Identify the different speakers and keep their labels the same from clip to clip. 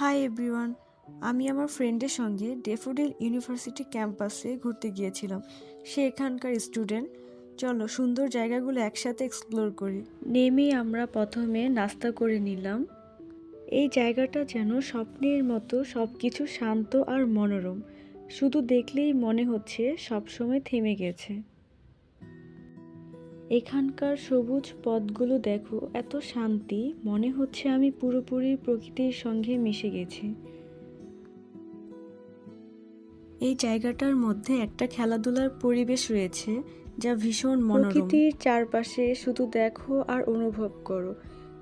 Speaker 1: Hi everyone আমি আমার ফ্রেন্ডের সঙ্গে ডেফোডিল ইউনিভার্সিটি ক্যাম্পাসে ঘুরতে গিয়েছিলাম। সে এখানকার স্টুডেন্ট চলো, সুন্দর জায়গাগুলো একসাথে এক্সপ্লোর করি। নেমেই আমরা প্রথমে নাস্তা করে নিলাম। এই জায়গাটা যেন স্বপ্নের মতো সব কিছু শান্ত আর মনোরম। শুধু দেখলেই মনে হচ্ছে সবসময় থেমে গেছে। এখানকার সবুজ পথগুলো দেখো, এত শান্তি, মনে হচ্ছে আমি পুরোপুরি প্রকৃতির সঙ্গে মিশে গেছি। এই জায়গাটার মধ্যে একটা খেলাধুলার পরিবেশ রয়েছে, যা ভীষণ মনোরম। প্রকৃতির চারপাশে শুধু দেখো আর অনুভব করো।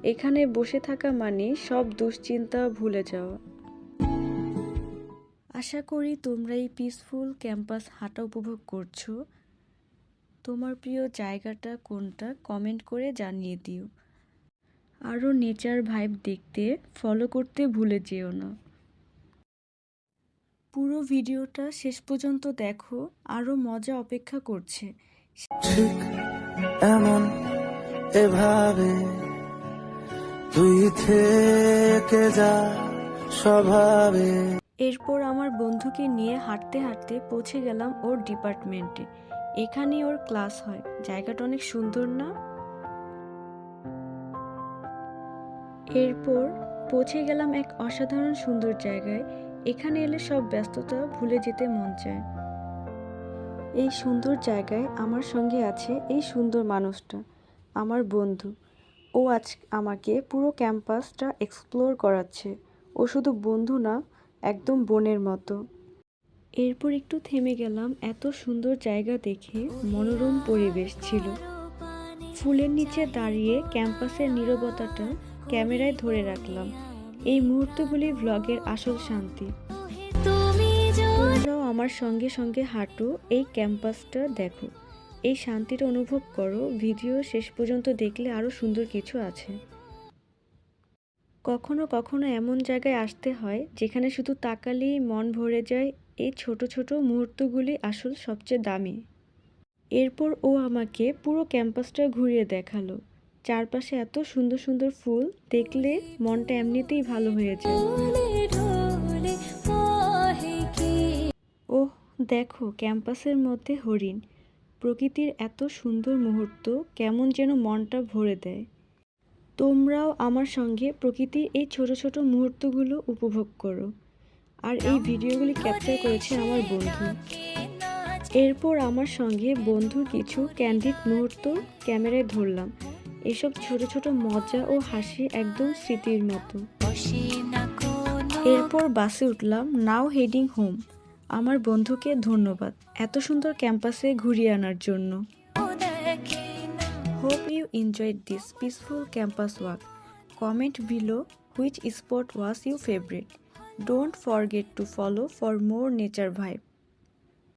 Speaker 1: এখানে বসে থাকা মানে সব দুশ্চিন্তা ভুলে যাওয়া। আশা করি তোমরা এই পিসফুল ক্যাম্পাস হাঁটা উপভোগ করছ। তোমার প্রিয় জায়গাটা কোনটা? কমেন্ট করে জানিয়ে দিও। আরও নেচার ভাইব দেখতে ফলো করতে ভুলে যেও না। পুরো ভিডিওটা শেষ পর্যন্ত দেখো আরও মজা অপেক্ষা করছে।
Speaker 2: ঠিক এমন এভাবে তুই থেকে যা স্বভাবে।
Speaker 1: এরপর আমার বন্ধুকে নিয়ে হাঁটতে হাঁটতে পৌঁছে গেলাম ওর ডিপার্টমেন্টে এখানেই ওর ক্লাস হয়। জায়গাটা অনেক সুন্দর না? এরপর পৌঁছে গেলাম এক অসাধারণ সুন্দর জায়গায়। এখানে এলে সব ব্যস্ততা ভুলে যেতে মন চায়। এই সুন্দর জায়গায় আমার সঙ্গে আছে এই সুন্দর মানুষটা, আমার বন্ধু। ও আজ আমাকে পুরো ক্যাম্পাসটা এক্সপ্লোর করাচ্ছে। ও শুধু বন্ধু না, একদম বোনের মতো। এরপর একটু থেমে গেলাম, এত সুন্দর জায়গা দেখে মনোরম পরিবেশ ছিল। ফুলের নিচে দাঁড়িয়ে ক্যাম্পাসের নীরবতাটা ক্যামেরায় ধরে রাখলাম। এই মুহূর্তগুলি ভ্লগের আসল শান্তি। তোমরাও আমার সঙ্গে সঙ্গে হাঁটো, এই ক্যাম্পাসটা দেখো। এই শান্তিটা অনুভব করো, ভিডিও শেষ পর্যন্ত দেখলে আরও সুন্দর কিছু আছে। কখনো কখনো এমন জায়গায় আসতে হয় যেখানে শুধু তাকালেই মন ভরে যায় এই ছোট ছোট মুহূর্তগুলি আসল সবচেয়ে দামি। এরপর ও আমাকে পুরো ক্যাম্পাসটা ঘুরিয়ে দেখাল। চারপাশে এত সুন্দর সুন্দর ফুল দেখলে মনটা এমনিতেই ভালো হয়ে যায়। ওহ, দেখো ক্যাম্পাসের মধ্যে হরিণ। প্রকৃতির এত সুন্দর মুহূর্ত কেমন যেন মনটা ভরে দেয়। তোমরাও আমার সঙ্গে প্রকৃতির এই ছোট ছোট মুহূর্তগুলো উপভোগ করো। আর এই ভিডিওগুলি ক্যাপচার করেছে আমার বন্ধু। এরপর আমার সঙ্গে বন্ধুর কিছু ক্যান্ডিড মুহূর্ত ক্যামেরায় ধরলাম। এসব ছোট ছোট মজা ও হাসি একদম স্মৃতির মতো। এরপর বাসে উঠলাম নাও হেডিং হোম আমার বন্ধুকে ধন্যবাদ এত সুন্দর ক্যাম্পাসে ঘুরিয়ে আনার জন্য। Hope you enjoyed this peaceful campus walk. Comment below which spot was your favorite. Don't forget to follow for more nature vibe.